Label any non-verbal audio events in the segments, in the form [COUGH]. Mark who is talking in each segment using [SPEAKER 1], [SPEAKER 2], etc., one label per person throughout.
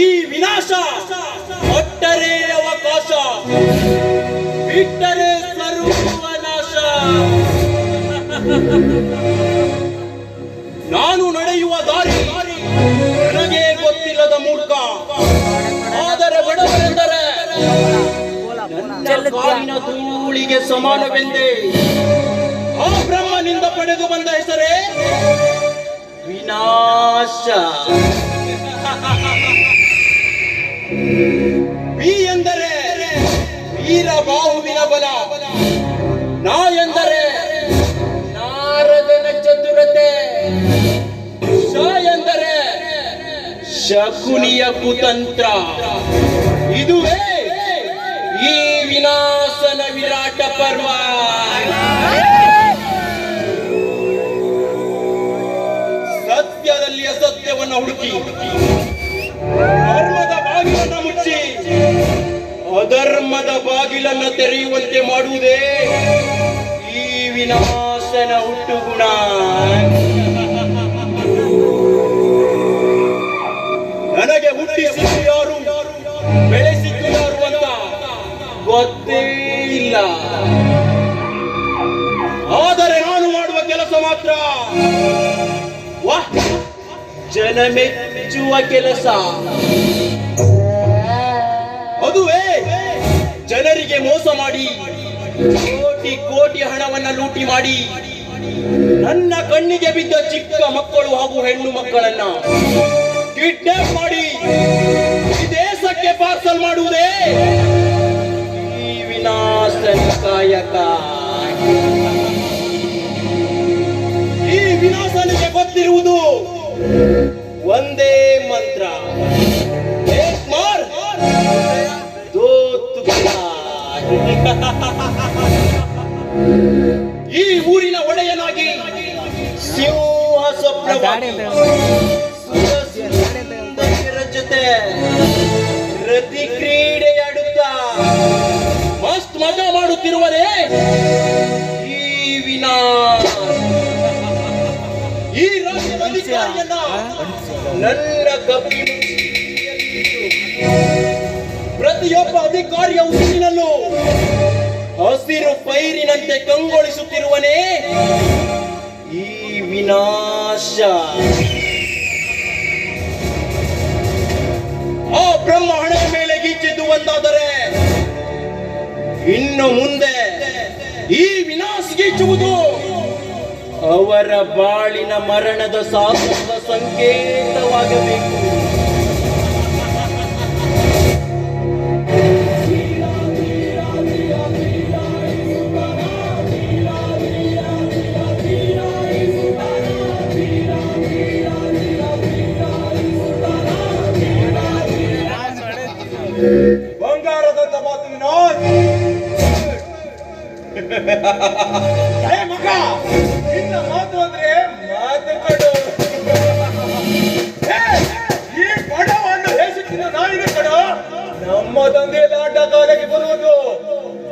[SPEAKER 1] ಈ ವಿನಾಶ ಒಟ್ಟರೆ ಅವಕಾಶ. ಬಿಟ್ಟರೆ ಸರ್ವನಾಶ ನಾನು ನಡೆಯುವ ದಾರಿ ನನಗೆ ಗೊತ್ತಿಲ್ಲದ ಮೂರ್ಖ. ಆದರೆ ಬಡವರೆಂದರೆ ಕಾಲಿನ ಧೂಳಿಗೆ ಸಮಾನವೆಂದೇ. ಆ ಬ್ರಹ್ಮನಿಂದ ಪಡೆದು ಬಂದ ಹೆಸರೇ ವಿನಾಶ. ವಿ ಎಂದರೆ ವೀರ ಬಾಹುವಿನ ಬಲ. ನಾ ಎಂದರೆ ನಾರದನ ಚತುರತೆ. ಶ ಎಂದರೆ ಶಕುನಿಯ ಕುತಂತ್ರ. ಇದುವೇ ಈ ವಿನಾಶನ ವಿರಾಟ ಪರ್ವ. ತೆರೆಯುವಂತೆ ಮಾಡುವುದೇ? ಈ ವಿನಾಶನ ಹುಟ್ಟುಗುಣ. ನನಗೆ ಹುಟ್ಟಿಸಿದ್ದು ಯಾರು? ಬೆಳೆಸಿದ್ದು ಯಾರು ಅಂತ ಗೊತ್ತೇ ಇಲ್ಲ. ಆದರೆ ನಾನು ಮಾಡುವ ಕೆಲಸ ಮಾತ್ರ. ಜನ ಮೆಚ್ಚುವ ಕೆಲಸ. ಜನರಿಗೆ ಮೋಸ ಮಾಡಿ, ಕೋಟಿ ಕೋಟಿ ಹಣವನ್ನ ಲೂಟಿ ಮಾಡಿ, ನನ್ನ ಕಣ್ಣಿಗೆ ಬಿದ್ದ ಚಿಕ್ಕ ಮಕ್ಕಳು ಹಾಗೂ ಹೆಣ್ಣು ಮಕ್ಕಳನ್ನ ಕಿಡ್ನಾಪ್ ಮಾಡಿ ದೇಶಕ್ಕೆ ಪಾರ್ಸಲ್ ಮಾಡುವುದೇ ಈ ವಿನಾಶನ ಈ ಊರಿನ ಒಡೆಯನಾಗಿ ಸಿಂಹ ಸ್ವಪ್ನವಾಗಿ ಸುಂದರ ಜೊತೆ ರತಿ ಕ್ರೀಡೆಯಾಡುತ್ತಾ ಮಸ್ತ್ ಮಜಾ ಮಾಡುತ್ತಿರುವರೇ ಈ ವಿನಾಶ ಈ ರಾಜ್ಯದ ಅಧಿಕಾರಿಯನ್ನ ನನ್ನ ಕಬ್ಬಿಣು ಪ್ರತಿಯೊಬ್ಬ ಅಧಿಕಾರಿಯ ಉಸಿರಿನಲ್ಲೂ ಹಸಿರು ಪೈರಿನಂತೆ ಕಂಗೊಳಿಸುತ್ತಿರುವನೇ ಈ ವಿನಾಶ. ಆ ಬ್ರಹ್ಮ ಹಣೆಯ ಮೇಲೆ ಗೀಚಿದ್ದು ಒಂದಾದರೆ ಇನ್ನು ಮುಂದೆ ಈ ವಿನಾಶ ಗೀಚುವುದು ಅವರ ಬಾಳಿನ ಮರಣದ ಸಾಧನದ ಸಂಕೇತವಾಗಬೇಕು. [LAUGHS]
[SPEAKER 2] ಮಗ! ನಿನ್ನ ಮಾತು ಅಂದ್ರೆ ಮಾತು ಕಡು. ಏ, ಈ ಬಡವನ್ನು ಹೇಸುತ್ತಿನ ನಾಯಿನ ಕಡ. ನಮ್ಮ ತಂದೆ ಆಟ ಕಾಲಕ್ಕೆ ಬರುವುದು.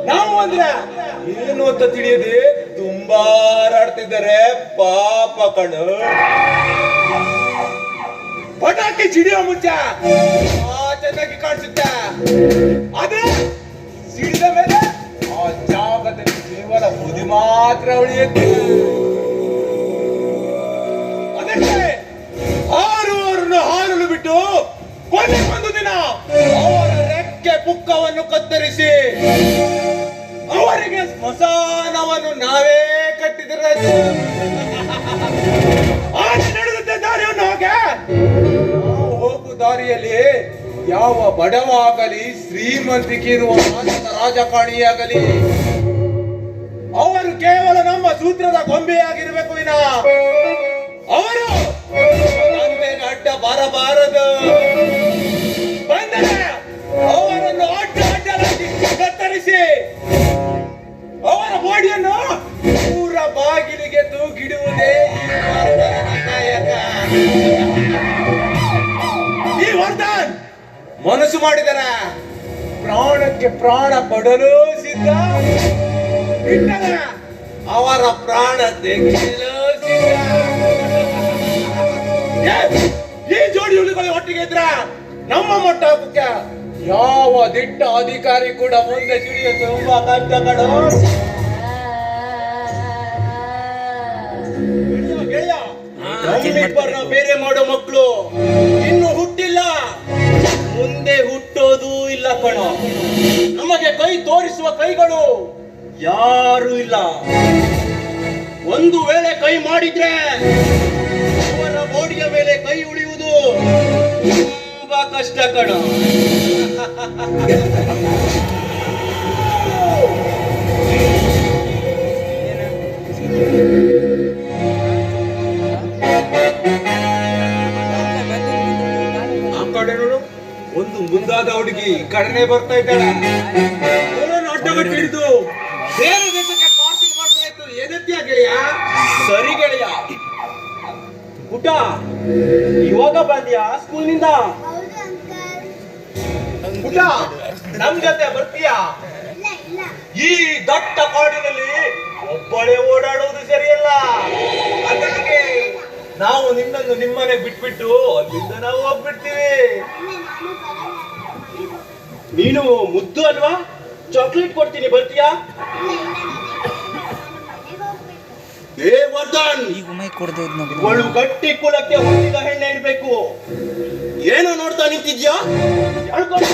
[SPEAKER 2] ನಾವು ಅಂದ್ರೆ ಏನು ಅಂತ ತಿಳಿಯದೆ ತುಂಬಾ ಹಾರಾಡ್ತಿದ್ದಾರೆ ಪಾಪ ಕಣು. ಪಟಾಕಿ ಸಿಡಿಯೋ ಮುಂಚೆ ಚೆನ್ನಾಗಿ ಕಾಣಿಸುತ್ತೆ. ಅದೇ ಸಿಡಿದ ಮೇಲೆ ಮಾತ್ರ ಉಳಿಯುತ್ತೆ. ಅದಕ್ಕೆ ಹಾರುವವರನ್ನು ಹಾರಲು ಬಿಟ್ಟು ಕೊನೆ ಒಂದು ದಿನ ಅವರ ರೆಕ್ಕೆ ಪುಕ್ಕವನ್ನು ಕತ್ತರಿಸಿ ಅವರಿಗೆ ಸ್ಮಶಾನವನ್ನು ನಾವೇ ಕಟ್ಟಿದರೆ ಆಗ ನಡೆದಂತೆ ದಾರಿಯನ್ನು ಹಾಗೆ. ಹೋಗು ದಾರಿಯಲ್ಲಿ ಯಾವ ಬಡವಾಗಲಿ ಶ್ರೀಮಂತಿಕೆ ಇರುವ ರಾಜಕಾರಣಿಯಾಗಲಿ ಅವರು ಕೇವಲ ನಮ್ಮ ಸೂತ್ರದ ಗೊಂಬೆಯಾಗಿರ್ಬೇಕು ವಿನ. ಅವರು ಅಡ್ಡ ಬರಬಾರದು. ಬಂದರೆ ಅವರನ್ನು ಅಡ್ಡ ಅಡ್ಡಲಾಗಿ ಕತ್ತರಿಸಿ ಅವರ ಬಾಡಿಯನ್ನು ಪೂರ ಬಾಗಿಲಿಗೆ ತೂಗಿಡುವುದೇ ಈ ವರ್ಧನ್ ಮನಸ್ಸು ಮಾಡಿದರ ಪ್ರಾಣಕ್ಕೆ ಪ್ರಾಣ ಪಡಲು ಸಿದ್ಧ. ಬಿಟ್ಟರೆ ಅವರ ಪ್ರಾಣ ಈ ಜೋಡಿ ಹುಲಿಗಳು ಒಟ್ಟಿಗೆ ಇದ್ರ ನಮ್ಮ ಮೊಟ್ಟ ಮುಖ್ಯ ಯಾವ ದಿಟ್ಟ ಅಧಿಕಾರಿ ಕೂಡ ಮುಂದೆ ತಿಳಿಯ ತುಂಬಾ
[SPEAKER 1] ಕಷ್ಟಗಳು ನಮ್ಮಿಬ್ಬರನ್ನ ಬೇರೆ ಮಾಡೋ ಮಕ್ಕಳು ಇನ್ನು ಹುಟ್ಟಿಲ್ಲ. ಮುಂದೆ ಹುಟ್ಟೋದು ಇಲ್ಲ ಕಣ. ನಮಗೆ ಕೈ ತೋರಿಸುವ ಕೈಗಳು ಯಾರು ಇಲ್ಲ. ಒಂದು ವೇಳೆ ಕೈ ಮಾಡಿದ್ರೆ ಅವರ ಬೋಡಿಯ ಮೇಲೆ ಕೈ ಉಳಿಯುವುದು ತುಂಬಾ ಕಷ್ಟ ಕಣ.
[SPEAKER 2] ಒಂದು ಮುಂದಾದ ಹುಡುಗಿ ಕಡನೆ ಬರ್ತಾ ಇದ್ದಾಳೆ. ಗೆಳೆಯ
[SPEAKER 1] ಪುಟ ಇವಾಗ ಬಂದ್ಯಾ ಸ್ಕೂಲ್ನಿಂದ?
[SPEAKER 3] ನಿಂದ ಊಟ.
[SPEAKER 2] ಪುಟ ನಮ್ ಜೊತೆ ಬರ್ತೀಯಾ? ಈ ದಟ್ಟ ಕಾಡಿನಲ್ಲಿ ಒಬ್ಬಳೆ ಓಡಾಡೋದು ಸರಿಯಲ್ಲ. ಅದಕ್ಕೆ ನಾವು ನಿನ್ನನ್ನು ನಿಮ್ಮನೆ ಬಿಟ್ಬಿಟ್ಟು ಅಲ್ಲಿಂದ ನಾವು ಹೋಗ್ಬಿಡ್ತೀವಿ.
[SPEAKER 3] ನೀನು
[SPEAKER 1] ಮುದ್ದು ಅಲ್ವಾ? ಚಾಕ್ಲೇಟ್ ಕೊಡ್ತೀನಿ ಬರ್ತೀಯಾ? ಏ ವರ್ಧನ್!
[SPEAKER 4] ಈಗ ಮೈ ಕೊಡ್ದು
[SPEAKER 1] ಇವಳು ಗಟ್ಟಿ ಕುಲಕ್ಕೆ ಹೊಂದಿದ ಹೆಣ್ಣೆ ಇಡ್ಬೇಕು. ಏನು ನೋಡ್ತಾ ನಿಂತಿದ್ಯಾ? ಎಳ್ಕೊಂಡು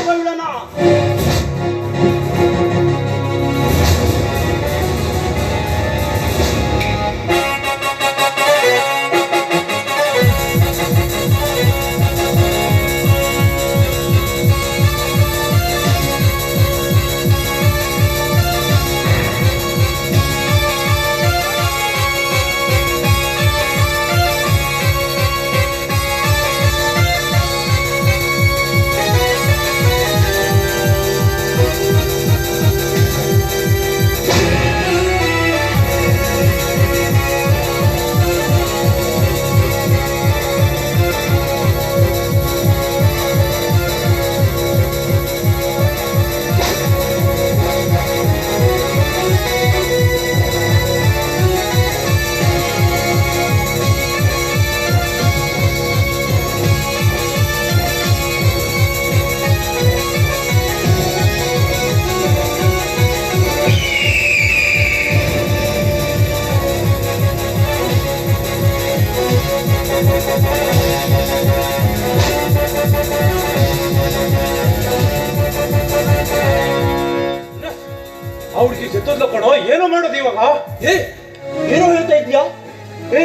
[SPEAKER 2] ಅವ್ರಿಗೆ ಜೊತೆಲ್ಲ ಕಣೋ ಏನೋ ಮಾಡೋದು ಇವಾಗ?
[SPEAKER 1] ಏ ಏನೋ ಹೇಳ್ತಾ ಇದ್ಯಾ ಏ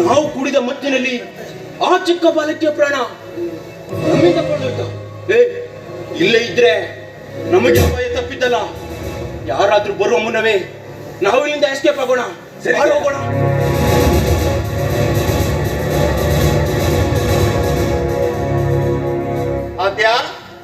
[SPEAKER 1] ನಾವು ಕುಡಿದ ಮತ್ತಿನಲ್ಲಿ ಆ ಚಿಕ್ಕ ಬಾಲಕಿಯ ಪ್ರಾಣ ನಮ್ಮಿಂದ ಕೊಂಡೋಯ್ತು ಏ ಇಲ್ಲೇ ಇದ್ರೆ ನಮಗೆ ಅಪಾಯ ತಪ್ಪಿದ್ದಲ್ಲ. ಯಾರಾದ್ರೂ ಬರುವ ಮುನ್ನವೇ ನಾವು ಇಲ್ಲಿಂದ ಎಸ್ಕೇಪ್ ಆಗೋಣ.
[SPEAKER 2] ಸರಿ.
[SPEAKER 1] ಹೋಗೋಣ. até